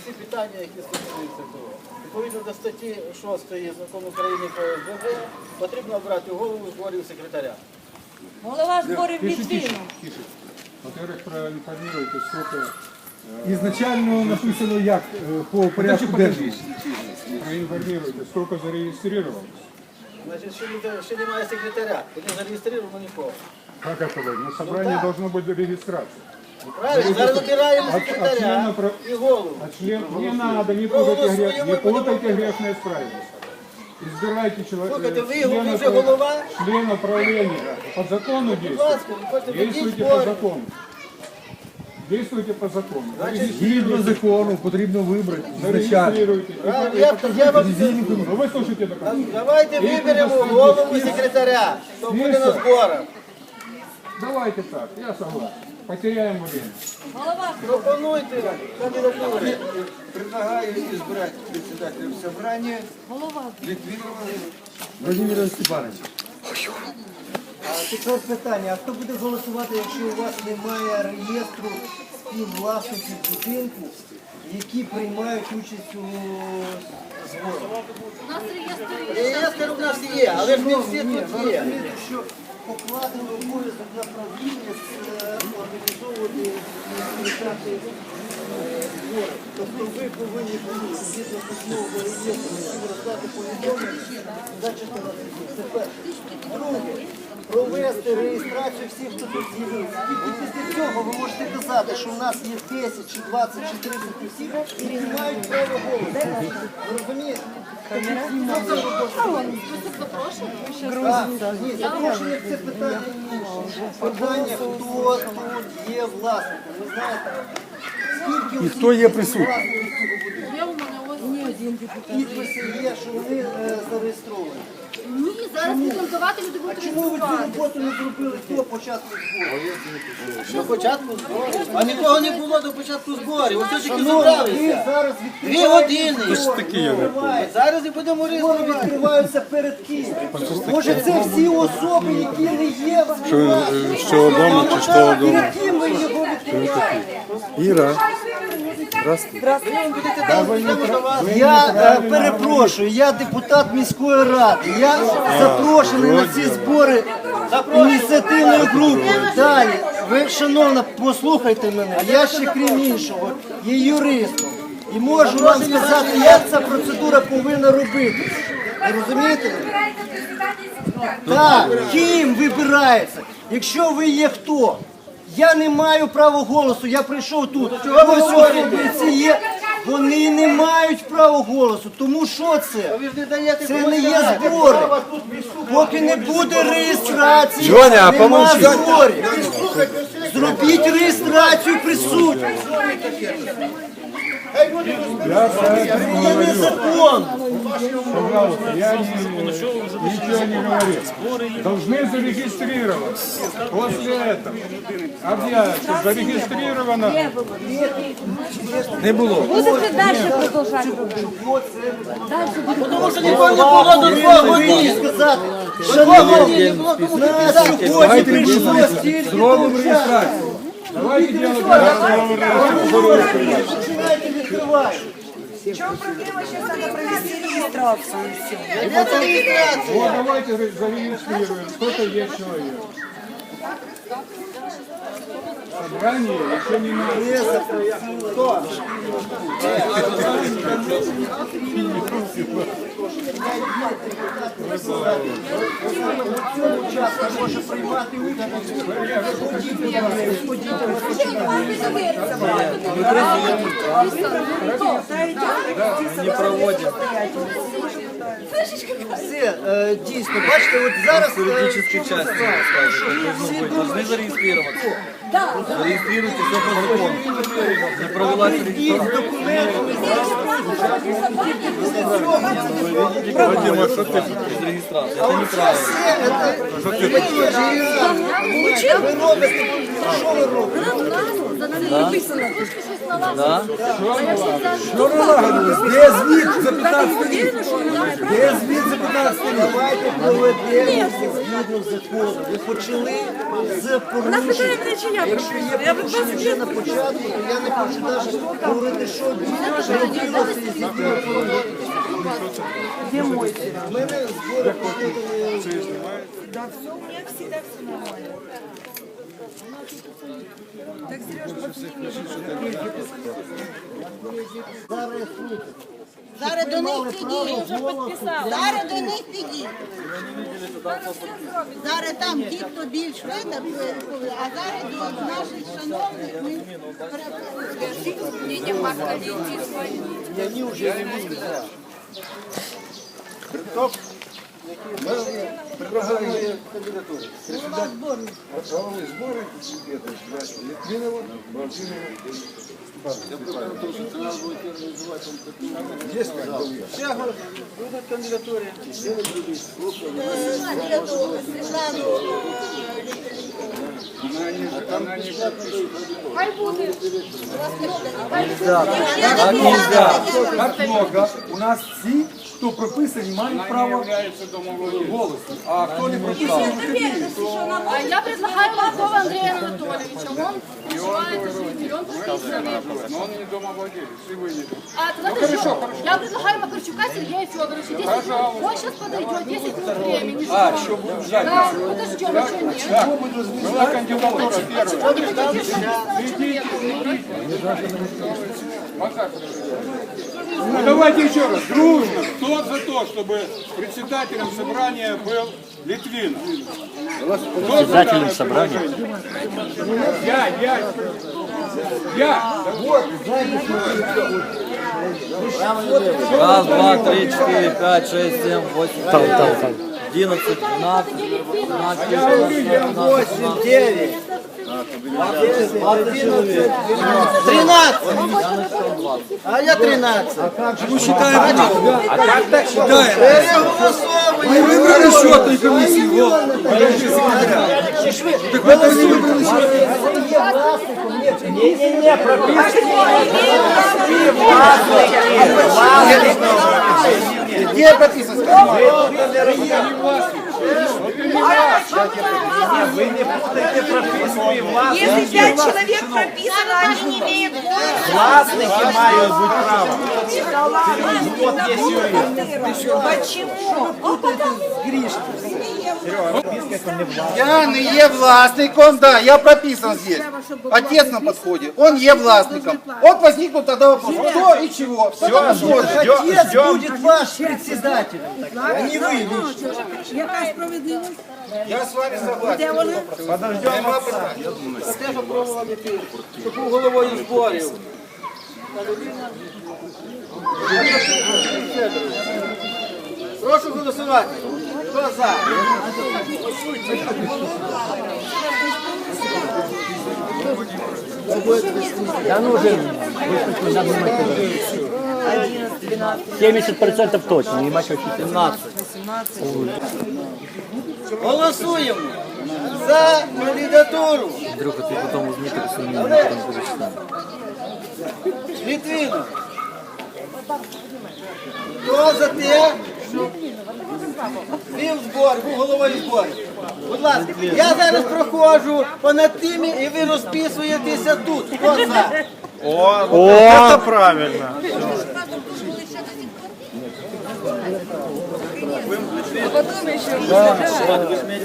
всі питання, які стосуються того. Відповідно до статті 6 закону України про СББ, потрібно обрати голову зборів секретаря. Голова зборів Пишите, пишите. Во-первых, проинформируйте, сколько Ізначально написано як е, по порядку денному. Проинформируйте, сколько зарегистрировалось. Значить, ще, ніде- ще немає секретаря, не зареєстровано нікого. Как это вы? На собрании должно быть регистрация. Правильно, зараз обираємо А- а члена секретаря про- і голову. А член... Не надо, не путайте, грех... не путайте грешное с правильным. Избирайте человека, Слухайте, ви члена, вже прав- голова? члена правления. По закону Будь действуйте. ласка, виходьте, ведіть Действуйте по збори. закону. Действуйте по закону. Згідно закону потрібно вибрати ізначально. Зарегистрируйте. Я, я вам Ну вы слушайте до конца. Давайте виберемо голову секретаря, хто буде на зборах. Давайте так, я согласен. Потеряем время. Голова Пропонуйте кандидатури. Предлагаю избрать председателем собрания голова. Литвинова Владимир Степанович. А тепер питання, а хто буде голосувати, якщо у вас немає реєстру співвласників будинку, які приймають участь у зборах? Реєстр у нас є, але ж не всі Ні, тут ви є. розумієте, що покладено обов'язок на правління е, організовувати відповідати збори. Тобто ви повинні були згідно письмового реєстру всім роздати повідомлення, зачити на суді. Це перше. Друге, провести реєстрацію всіх, хто тут з'явився. І після цього ви можете казати, що в нас є 10 чи 20 чи 30 осіб, які мають право голосу. Ви розумієте? Так, Ні, запрошення це питання інше. Питання, хто тут є власником. Ви знаєте, скільки І хто є присутній? підписи є, що вони е, зареєстровані. Ні, зараз будемо давати, люди будуть Чому ви цю реєструвати. роботу не зробили до початку збору? До початку зборів. А нікого не було до початку зборів. Ось тільки ви зібралися. зараз Дві відкриваєте години. збори. Зараз і будемо Збори реєструвати. відкриваються перед ким? Може це всі особи, які не є в? З цього дому чи з того? Перед ким ви його відкриваєте? Іра. Я е, перепрошую, я депутат міської ради. Я запрошений на ці збори ініціативної групи. Далі, ви, шановна, послухайте мене. Я ще крім іншого, є юристом. І можу вам сказати, як ця процедура повинна робитися. Ви розумієте? Так, ким вибирається? Якщо ви є хто? Я не маю права голосу, я прийшов тут. Ось особи ці є. Вони не мають права голосу. Тому що це? Це не є збори. Поки не буде реєстрації, Жоня, нема помовчи. зборів. Зробіть реєстрацію присутніх. Це не закон. Пожалуйста, я не, ничего не говорил. Должны зарегистрироваться. После этого объявят, что зарегистрировано. Не було. Будете далі продовжати робити? Тому що нікого не було до двох годин. сказати, До двох годин шановні, не було кому нас підписати. сьогодні прийшло стільки Зробимо до часу. реєстрацію. Давайте делать Починайте відкривати. Це регистрацию. Вот давайте зарегистрируем, зарегистрируем, сколько есть человек. Собрание еще не. Часто може приймати Все, е, дійсно, бачите, от зараз юридичний час должны зарегистрироваться. Зарегистрируйте все по закону. Не провелась документи. Без регистрации. Это неправильно. Да? Що ви лагодились? Де звіт за 15 рік? Де звіт за 15 рік? Давайте проведемо згідно закону. Ви почали з порушень. Якщо є порушення вже на початку, то я не хочу навіть говорити, що робилося і звідки У мене збори покликані. Зараз слухайте. Зараз до них підійдіть. Зараз до них підійдіть. Зараз там ті, хто більш видав, а зараз до наших шановних ми Они уже не Ми предлагаємо кандидатуру. Голова збору. Голови збору Литвинова, Бразилова. Я предлагаю, потому что это надо будет организовать конкретно. Есть как Вся будет кандидатура. Делать людей. Хай будет. Так нельзя. Так много. У нас все хто прописані, мають право Является домовладельцем. голосу. А хто не прописаний, А я предлагаю Лавкова Андрея Анатольевича. Он называется житель, он прописанный. Но он не домовладелец, и вы не А тогда хорошо, Я предлагаю Макарчука Сергея Федоровича. 10 минут. Он сейчас подойдет, 10 минут времени. А, що будуть ждати? Да, подождем, еще нет. Была кандидатура первая. Почему не хотите совместить человека? Ну давайте еще раз, дружно. Кто за то, чтобы председателем собрания был Литвинов? Председателем собрания? Я, я. Я. Раз, два, три, четыре, пять, шесть, семь, восемь, девять, одиннадцать, двенадцать, двенадцать, Восемь, тринадцать, девять. Одиннадцать, тринадцать. А я тринадцать. Ми вибрали счетної комісії. Во. Подожди, секретаря. Так ви там не вибрали счетної. Не-не-не, прописано. Где прописано? Вы не путайте прописку и властники. Если пять человек прописано, они не имеют Властники мають бути право. Вот есть юрист. Почему? Я не є власником, да, я прописан здесь. Отец на подходе, он є власником. Вот возникнут тогда вопрос, кто и чего. Все, Отец будет ваш председателем, а не вы лично. Яка справедливість? Я с вами согласен. Нема питань. Те, що пробував який, що був головою зборів. Прошу голосувати. Хто за? Госуйте. 70% точно. Голосуємо за кандидатуру. Андрюха, ты потом возьми так свою Літвінов. Хто за те, щоб вів збор, був головою зборів? Будь ласка, я зараз проходжу понад тими і ви розписуєтеся тут. Хто за? Вы сперва голосуйте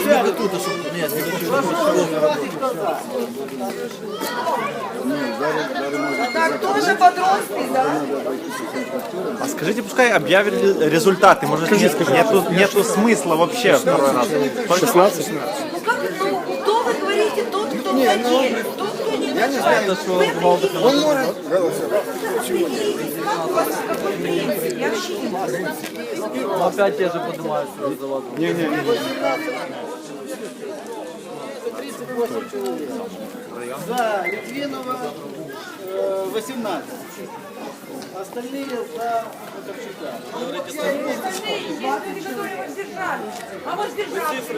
с Мегатута, чтобы... Нет, не хочу. Так тоже подростки, да? А скажите, пускай объявят результаты. Может, нет, нету, нету смысла вообще второй раз. 16? Ну как, ну, кто вы говорите, тот, кто владеет, тот, кто не Я не знаю, что он определитесь, как у вас как предприятие, я вообще не знаю. Опять те же поднимаются за вас. 28 чоловік. За Литвинова э, 18. Остальные за Бондарчука. А вот держался.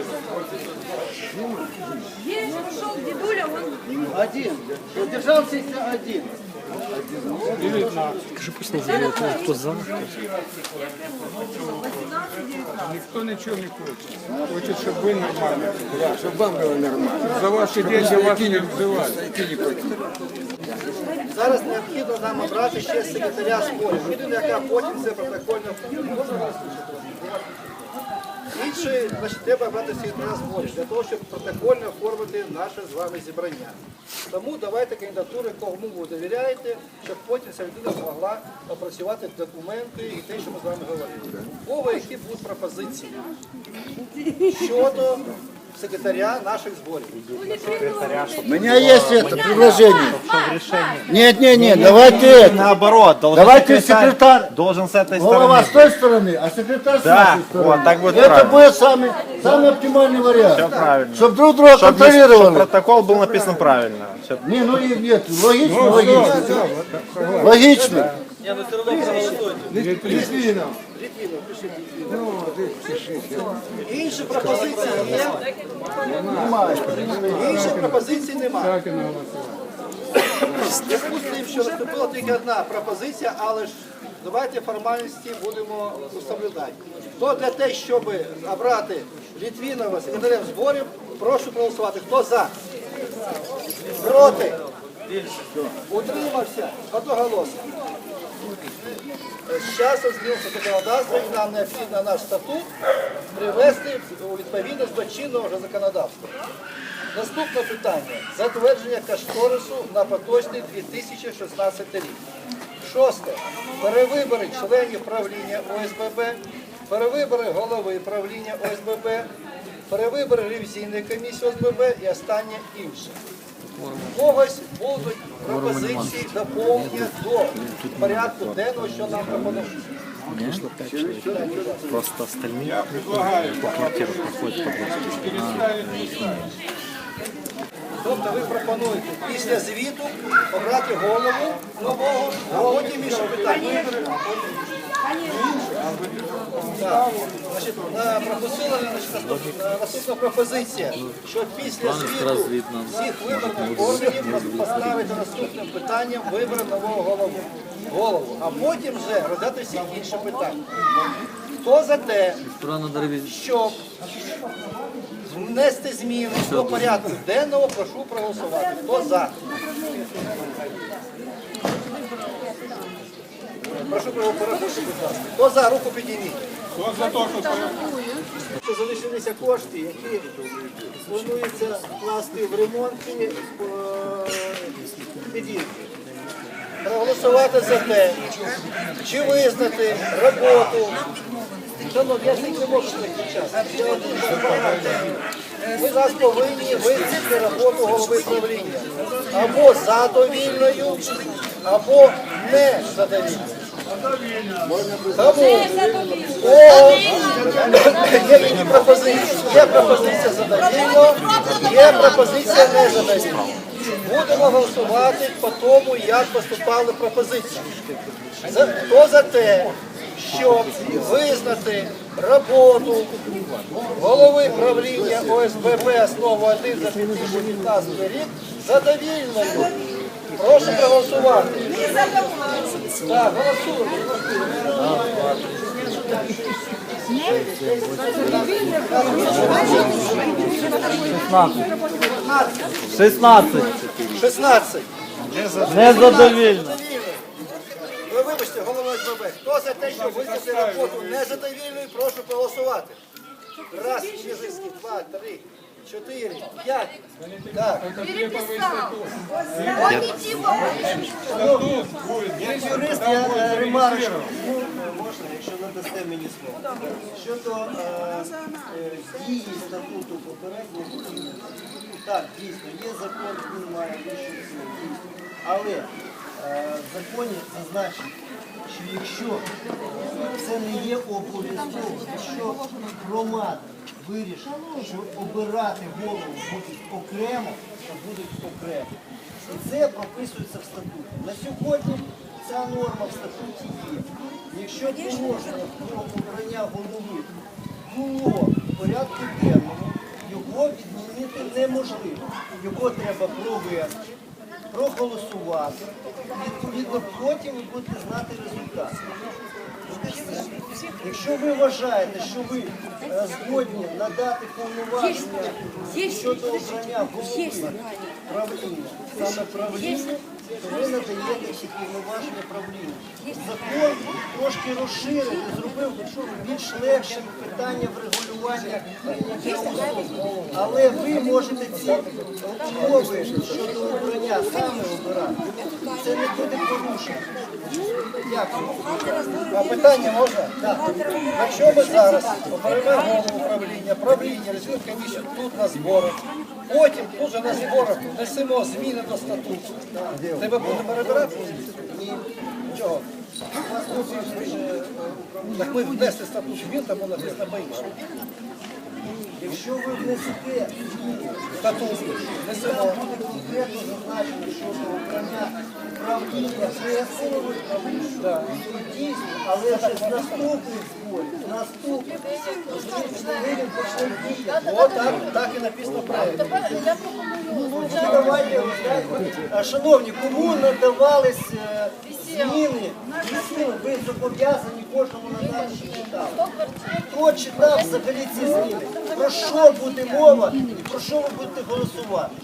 Есть, ушел дедуля, он Один. Удержался один. Ніхто нічого не хоче. Хочуть, щоб ви нормально. Щоб вам було нормально. За ваші діти вас не вбивають. Зараз необхідно нам обрати ще секретаря зборів, людину, яка потім це протокольно Інший, значить, треба обрати секретаря зборів для того, щоб протокольно оформити наше з вами зібрання. Тому давайте кандидатури, кому ви довіряєте, щоб потім ця людина змогла опрацювати документи і те, що ми з вами говорили. Мова, які будуть пропозиції щодо секретаря наших зборів. У меня есть это предложение. Нет, нет, нет, давайте это. Наоборот, должен Давайте секретарь. должен с этой Голова стороны. с той стороны, а секретарь с Да, нашей стороны. вот так будет Это правильно. будет самый, самый оптимальный вариант. Все правильно. Чтобы друг друга Чтоб не- чтоб контролировали. протокол был написан правильно. Чтоб- Не, ну и нет, логично, логично. Логично. Не, ну все равно проголосуйте. Інші пропозиції є? Немає. Інших пропозицій немає. З тим, що наступила тільки одна пропозиція, але ж давайте формальності будемо соблюдати. Хто для те, щоб обрати Літвінова секретарем зборів, прошу проголосувати. Хто за? Проти? Утримався? Одноголосно. З часом змінився законодавство і нам необхідно наш статут привести у відповідність до чинного законодавства. Наступне питання. Затвердження кошторису на поточний 2016 рік. Шосте. Перевибори членів правління ОСББ, перевибори голови правління ОСББ, перевибори ревізійної комісії ОСББ і останнє інше. У когось будуть пропозиції доповнення до порядку денного, що нам пропонують. Просто остальные Я предлагаю. Тобто ви пропонуєте після звіту обрати голову нового, а потім інше питання. Так. Значить, на пропустила значить, наступна, пропозиція, що після звіту всіх виборних органів поставити наступним питанням вибори нового голову. голову, а потім вже розглядати всі інші питання. Хто за те, щоб внести зміни до порядку денного, прошу проголосувати. Хто за? Прошу проголосувати, будь ласка. Хто за, руку підійміть. Хто за те, що Залишилися кошти, які планується вкласти в ремонт е. Проголосувати за те, чи визнати роботу. Шановні, я не можу такий час. Я один багато. Ви зараз повинні визнати роботу голови правління. Або задовільною, або не задовільною. Є пропозиція задовільно, є пропозиція не задовільно. Будемо голосувати по тому, як поступали пропозиції. За, хто за те, щоб визнати роботу голови правління ОСББ основу 1 за 2015 рік задовільною. Прошу проголосувати. Так, голосуємо. Шестнадцать. 16. Незадовільно. Ви вибачте, голова СББ. Хто за те, щоб визнати роботу незадовільною, прошу проголосувати. Раз, Чижинський, два, три, чотири, п'ять. Так. Як юрист я е, ремарочку. Можна, якщо надасте мені слово. Щодо е, дії статуту попереднього, так, дійсно, є закон, він має вищу силу. Але е, в законі зазначено, що якщо це не є обов'язково, якщо громада вирішив, що обирати голову будуть окремо, то будуть окремо. І це прописується в статуті. На сьогодні ця норма в статуті є. Якщо положення про обрання голови було в порядку денному, його відмінити неможливо. Його треба провести, проголосувати. Відповідно, потім ви будете знати результат. Якщо ви вважаєте, що ви е, згодні надати повноваження щодо обрання голови правління, саме правління, то ви надаєте ці повноваження правління. Закон трошки розширений, зробив більш легшим питання врегулювання прийняття особи. Але ви можете ці умови щодо обрання саме обирати. Це не буде порушено. А питання можна? Так. Якщо ми зараз оберемо голову правління, правління, резерв комісію тут на зборах, потім тут же на зборах внесемо зміни до статуту. Тебе будемо перебирати? Ні. Чого? Так ми внесли статут змін, там воно написано по-іншому. Якщо ви внесете Статут внесемо. буде конкретно зазначено щодо обрання правління голови правління, але вже з наступних зборів, наступних, коли він почне діяти. От так, так і написано правильно. Я пропоную Ну, давайте, шановні, кому надавались е, зміни, ви зобов'язані кожному надати, що читав. Хто читав взагалі ці зміни? Про що буде мова і про що ви будете голосувати?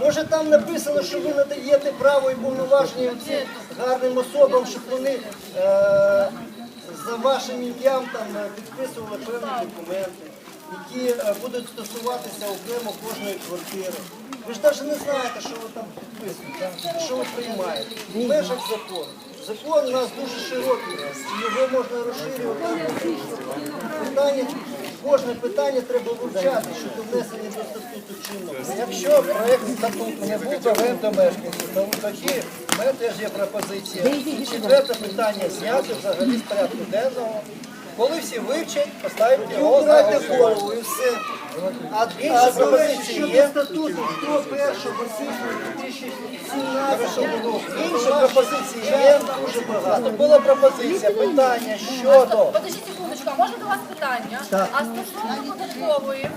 Може там написано, що ви надаєте право і повноваження цим гарним особам, щоб вони е, за вашим ім'ям там е, підписували певні документи, які е, будуть стосуватися окремо кожної квартири. Ви ж навіть не знаєте, що ви там підписуєте, що ви приймаєте. В межах закону. Закон у нас дуже широкий, його можна розширювати. Питання, кожне питання треба вивчати щодо внесення до статуту чинного. Якщо проєкт статуту не був доведений до мешканців, то тоді в мене теж є пропозиція. І четверте питання зняти взагалі з порядку денного. Коли всі вивчать, поставити його на голову і все. А, а до пропозиції є? статуту, хто 1 січня 2017 року Інші пропозиції є. дуже багато. Була пропозиція, питання щодо Подождіть секундочку, а можна до вас питання? А стосовно податкової,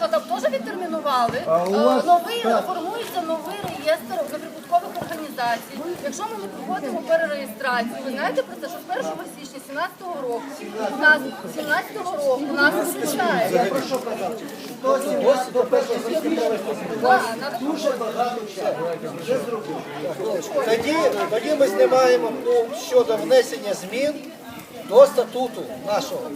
що там теж відтермінували? Е, Новий формується новий реєстр неприбуткових організацій. Якщо ми не проводимо перереєстрацію, ви знаєте про це, що з 1 січня 17 року у нас 17 року у нас виключає. Ось до першого Да, надо дуже багато часу. Вже зробили. тоді, тоді ми знімаємо пункт щодо внесення змін до статуту нашого.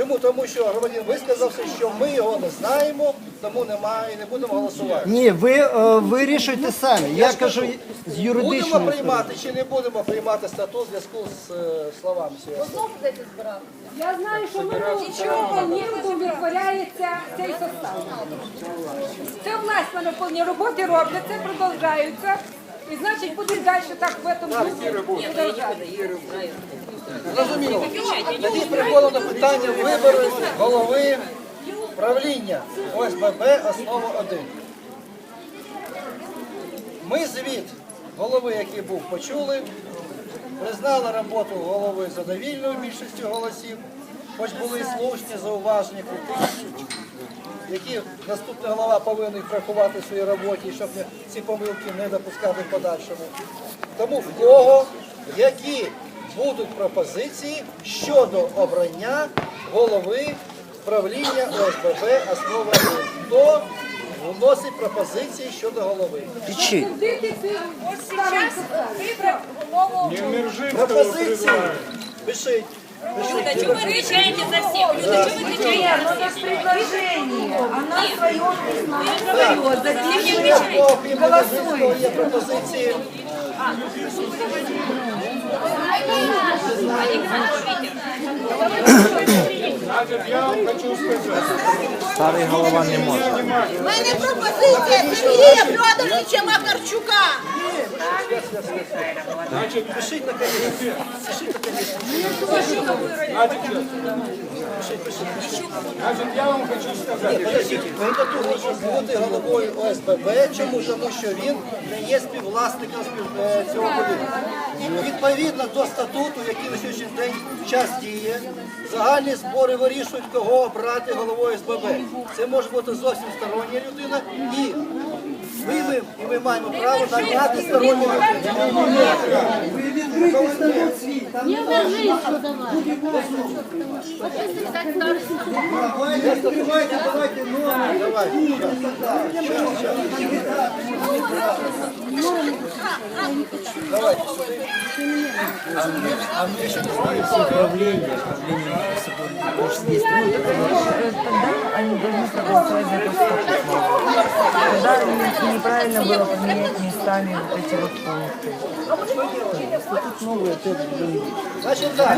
Чому? Тому що громадянин висказався, що ми його не знаємо, тому немає і не будемо голосувати. Ні, ви е, вирішуйте самі. Я кажу з Будемо юридичної приймати чи не будемо приймати статут в зв'язку з е, словами сьогодні. знову будете збирати. Я знаю, що ми нічого не удовлетворяється цей состав. Це власне наповні роботи роблять, це продовжаються. І значить буде далі так в этом дусі. Зрозуміло. Тоді приходимо до питання вибору голови правління ОСББ основа 1. Ми звіт голови, який був, почули, признали роботу голови задовільною більшістю голосів, хоч були слушні зауваження, критичні, які наступний голова повинен врахувати в своїй роботі, щоб ці помилки не допускати в подальшому. Тому в кого які будуть пропозиції щодо обрання голови правління ОСББ основа 1. Хто вносить пропозиції щодо голови? Дити цим старим составом. Голову Пропозиції пишіть. Люда, чего вы отвечаете за всех? Люда, чего вы отвечаете за всех? предложение. Она свое письмо подает. Затем не Ще в кого, крім Лебединського, є пропозиції. Старий голова не може. У мене пропозиція Сергія Федоровича Макарчука. після. Пишіть на комісію. Значить, я вам хочу сказати. Подождіть, Гайдатур може бути головою ОСББ, чому? Тому що він не є співвласником е, цього будинку. Відповідно до статуту, який на сьогоднішній день час діє, загальні збори вирішують, кого обрати головою СББ. Це може бути зовсім стороння людина і ми, і ми маємо право наняти сторонню людину. Ви відкрийте статут Не умержись, давай. давай. давай, давай, давай, номер. Давай. Давайте. давай. А мне давай. управление, управление Тогда они должны проголосовать за поставку. Тогда неправильно было поменять местами вот эти вот пункты. Тут новые тоже ввели. Значить так.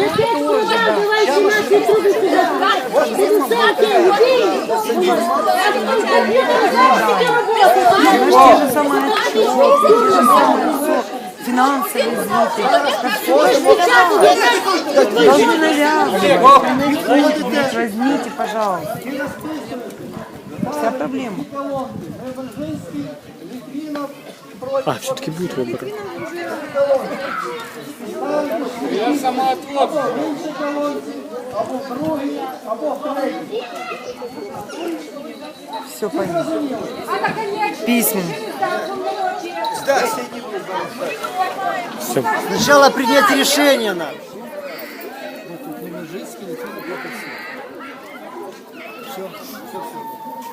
Знаешь, те же самые отчеты, те же самые все финансовые сбыты. Так все должны навязывать. Нет, возьмите, пожалуйста. Вся проблема. Преображенський, Літвінов, А, все-таки будут выборы. Я самоотвод. інші колонці, або другий, або третій. Все понятно. А наконец, Письменно. Сначала принять решение надо.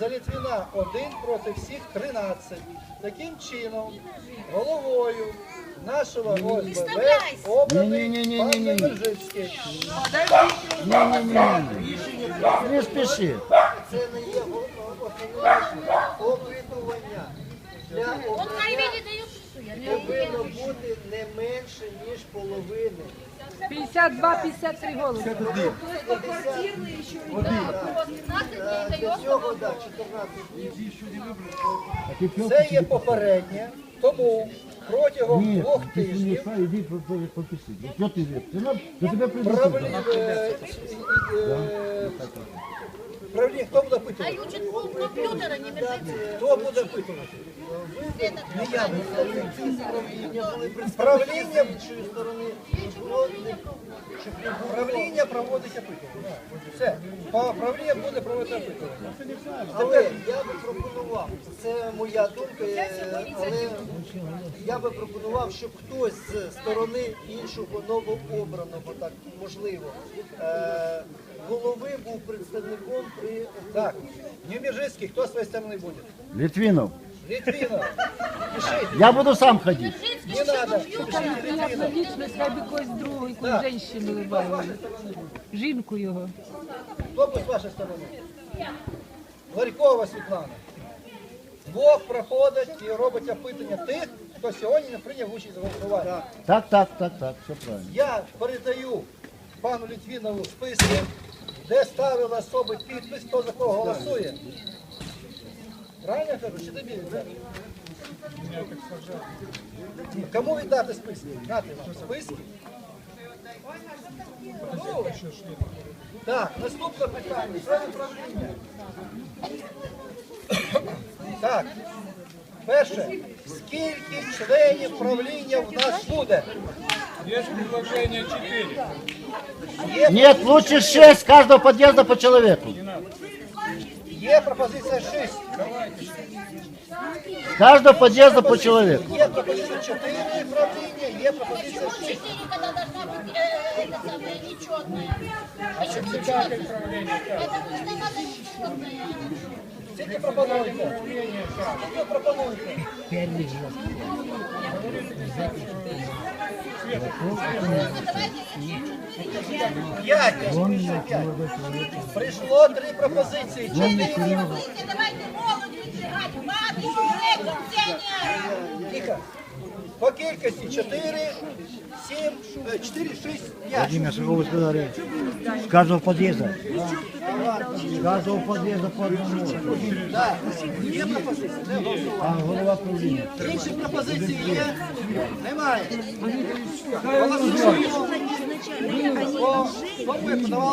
за Літвіна 1, проти всіх 13. Таким чином, головою нашого ОСББ обраний пан Невмержицький. Не спеши. Це не є основне опитування. Для обрання повинно бути не менше, ніж половини. 52-53 голоси. Е, 14 днів. Це є попереднє, тому протягом двох тижнів правління, хто буде не Хто буде опитувати? Не я. Правління іншої сторони. Правління проводить опитування. Все. Правління буде проводити опитування. Але я би пропонував, це моя думка, е, але я би пропонував, щоб хтось з сторони іншого новообраного, так можливо, е, голови був представником при Так, Німіжицький, хто з своєї сторони буде? Літвінов. Пишіть. я буду сам ходить. Не треба. Пишіть Літвінов. Лічно треба якусь другу, якусь жінку вибавили. Жінку його. Хто з вашої сторони? Ларькова Світлана. Двох проходить і робить опитання тих, хто сьогодні не прийняв участь в голосуванні. Так, так, так, так, все правильно. Я передаю пану Літвінову списки, де ставили особи підпис, хто за кого голосує. Правильно я кажу, чи тобі віддати? Кому віддати списки? Дати вам списки. Ну, Так, наступне питання. Члени правління. Так. Перше. Скільки членів правління в нас буде? Есть предложение 4. Є, Нет, лучше шесть каждого подъезда по человеку. є пропозиція 6. С каждого подъезда по человеку. Є пропозиція 4 правління, Є пропозиція. Четыре, когда должна быть э, это самое, нечетное. Значить, чекайте. Это пусть она надо нечетное. Скільки пропонуєте? Скільки пропонуєте? П'ять. Прийшло три пропозиції. Чотири. Давайте молодь матушку, пенсионеров. Тихо. По кількості 4, 7, 4, 6, 5. Владимир, что вы сказали? С каждого подъезда. С каждого подъезда по одному. Да. Є пропозиції? Не А голова правління. Інші пропозиції є? Немає. Голосуємо. Хто- хто би подавав